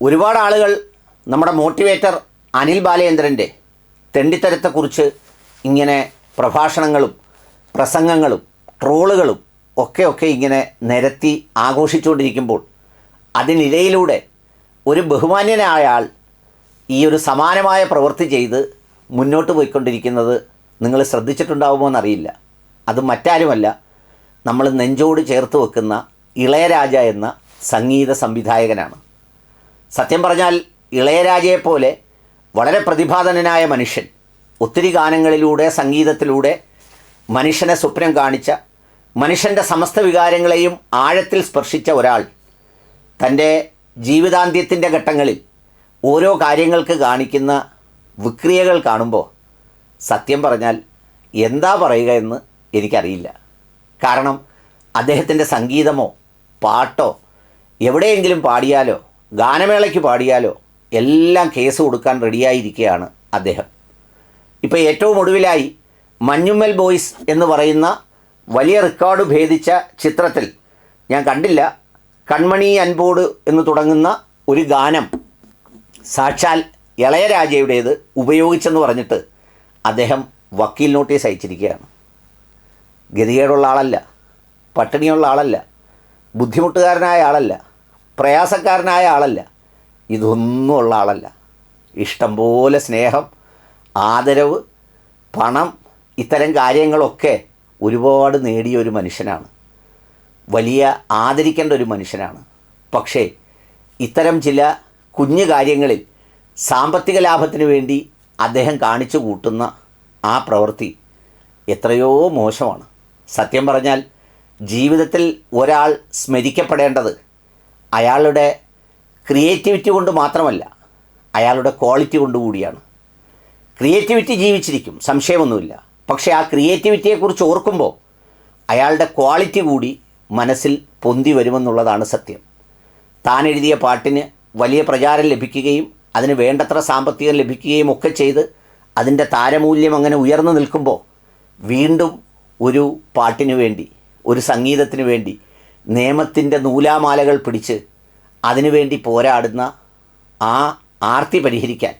ഒരുപാട് ആളുകൾ നമ്മുടെ മോട്ടിവേറ്റർ അനിൽ ബാലചന്ദ്രന്റെ തെണ്ടിത്തരത്തെക്കുറിച്ച് ഇങ്ങനെ പ്രഭാഷണങ്ങളും പ്രസംഗങ്ങളും ട്രോളുകളും ഒക്കെ ഒക്കെ ഇങ്ങനെ നിരത്തി ആഘോഷിച്ചുകൊണ്ടിരിക്കുമ്പോൾ അതിനിടയിലൂടെ ഒരു ബഹുമാന്യനായ ആൾ ഈ ഒരു സമാനമായ പ്രവൃത്തി ചെയ്ത് മുന്നോട്ട് പോയിക്കൊണ്ടിരിക്കുന്നത് നിങ്ങൾ ശ്രദ്ധിച്ചിട്ടുണ്ടാവുമോ എന്നറിയില്ല. അത് മറ്റാരുമല്ല നമ്മൾ നെഞ്ചോട് ചേർത്ത് വെക്കുന്ന ഇളയരാജ എന്ന സംഗീത സംവിധായകനാണ്. സത്യം പറഞ്ഞാൽ ഇളയരാജയെപ്പോലെ വളരെ പ്രതിഭാധനനായ മനുഷ്യൻ ഒത്തിരി ഗാനങ്ങളിലൂടെ സംഗീതത്തിലൂടെ മനുഷ്യനെ സ്വപ്നം കാണിച്ച മനുഷ്യന്റെ സമസ്ത വികാരങ്ങളെയും ആഴത്തിൽ സ്പർശിച്ച ഒരാൾ തന്റെ ജീവിതാന്ത്യത്തിന്റെ ഘട്ടങ്ങളിൽ ഓരോ കാര്യങ്ങൾക്ക് കാണിക്കുന്ന വിക്രിയകൾ കാണുമ്പോൾ സത്യം പറഞ്ഞാൽ എന്താ പറയുക എന്ന് എനിക്കറിയില്ല. കാരണം അദ്ദേഹത്തിന്റെ സംഗീതമോ പാട്ടോ എവിടെയെങ്കിലും പാടിയാലോ ഗാനമേളയ്ക്ക് പാടിയാലോ? എല്ലാം കേസ് കൊടുക്കാൻ റെഡിയായിരിക്കുകയാണ് അദ്ദേഹം. ഇപ്പോൾ ഏറ്റവും ഒടുവിലായി മഞ്ഞുമ്മൽ ബോയ്സ് എന്ന് പറയുന്ന വലിയ റെക്കോർഡ് ഭേദിച്ച ചിത്രത്തിൽ ഞാൻ കണ്ടില്ല. കൺമണി അൻപോട് എന്ന് തുടങ്ങുന്ന ഒരു ഗാനം സാക്ഷാൽ ഇളയരാജയുടേത് ഉപയോഗിച്ചെന്ന് പറഞ്ഞിട്ട് അദ്ദേഹം വക്കീൽ നോട്ടീസ് അയച്ചിരിക്കുകയാണ്. ഗതികേടുള്ള ആളല്ല പട്ടിണിയുള്ള ആളല്ല ബുദ്ധിമുട്ടുകാരനായ ആളല്ല. പ്രയാസക്കാരനായ ആളല്ല. ഇതൊന്നും ഉള്ള ആളല്ല. ഇഷ്ടംപോലെ സ്നേഹം ആദരവ് പണം ഇത്തരം കാര്യങ്ങളൊക്കെ ഒരുപാട് നേടിയ ഒരു മനുഷ്യനാണ്. വലിയ ആദരിക്കേണ്ട ഒരു മനുഷ്യനാണ്. പക്ഷേ ഇത്തരം ചില കുഞ്ഞു കാര്യങ്ങളിൽ സാമ്പത്തിക ലാഭത്തിന് വേണ്ടി അദ്ദേഹം കാണിച്ചു കൂട്ടുന്ന ആ പ്രവൃത്തി എത്രയോ മോശമാണ്. സത്യം പറഞ്ഞാൽ ജീവിതത്തിൽ ഒരാൾ സ്മരിക്കപ്പെടേണ്ടത് അയാളുടെ ക്രിയേറ്റിവിറ്റി കൊണ്ട് മാത്രമല്ല അയാളുടെ ക്വാളിറ്റി കൊണ്ടുകൂടിയാണ് ക്രിയേറ്റിവിറ്റി ജീവിച്ചിരിക്കും സംശയമൊന്നുമില്ല. പക്ഷേ ആ ക്രിയേറ്റിവിറ്റിയെക്കുറിച്ച് ഓർക്കുമ്പോൾ അയാളുടെ ക്വാളിറ്റി കൂടി മനസ്സിൽ പൊന്തി വരുമെന്നുള്ളതാണ് സത്യം. താൻ എഴുതിയ പാട്ടിന് വലിയ പ്രചാരം ലഭിക്കുകയും അതിന് വേണ്ടത്ര സാമ്പത്തികം ലഭിക്കുകയും ഒക്കെ ചെയ്ത് അതിന്റെ താരമൂല്യം അങ്ങനെ ഉയർന്നു നിൽക്കുമ്പോൾ വീണ്ടും ഒരു പാട്ടിനു വേണ്ടി ഒരു സംഗീതത്തിന് വേണ്ടി നിയമത്തിന്റെ നൂലാമാലകൾ പിടിച്ച് അതിനുവേണ്ടി പോരാടുന്ന ആ ആർത്തി പരിഹരിക്കാൻ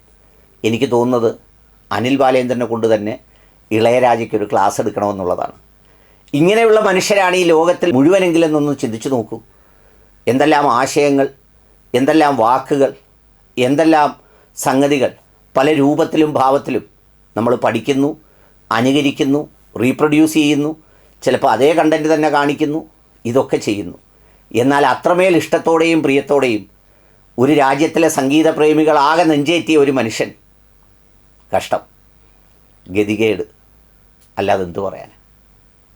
എനിക്ക് തോന്നുന്നത് അനിൽ ബാലേന്ദ്രനെ കൊണ്ട് തന്നെ ഇളയരാജയ്ക്കൊരു ക്ലാസ് എടുക്കണമെന്നുള്ളതാണ്. ഇങ്ങനെയുള്ള മനുഷ്യരാണ് ഈ ലോകത്തിൽ മുഴുവനെങ്കിലും എന്നൊന്ന് ചിന്തിച്ചു നോക്കൂ. എന്തെല്ലാം ആശയങ്ങൾ എന്തെല്ലാം വാക്കുകൾ എന്തെല്ലാം സംഗതികൾ പല രൂപത്തിലും ഭാവത്തിലും നമ്മൾ പഠിക്കുന്നു അനുകരിക്കുന്നു റീപ്രൊഡ്യൂസ് ചെയ്യുന്നു ചിലപ്പോൾ അതേ കണ്ടന്റ് തന്നെ കാണിക്കുന്നു ഇതൊക്കെ ചെയ്യുന്നു. എന്നാൽ അത്രമേൽ ഇഷ്ടത്തോടെയും പ്രിയത്തോടെയും ഒരു രാജ്യത്തിലെ സംഗീത പ്രേമികളാകെ നെഞ്ചേറ്റിയ ഒരു മനുഷ്യൻ കഷ്ടം. ഗതികേട്. അല്ലാതെ എന്തു പറയാൻ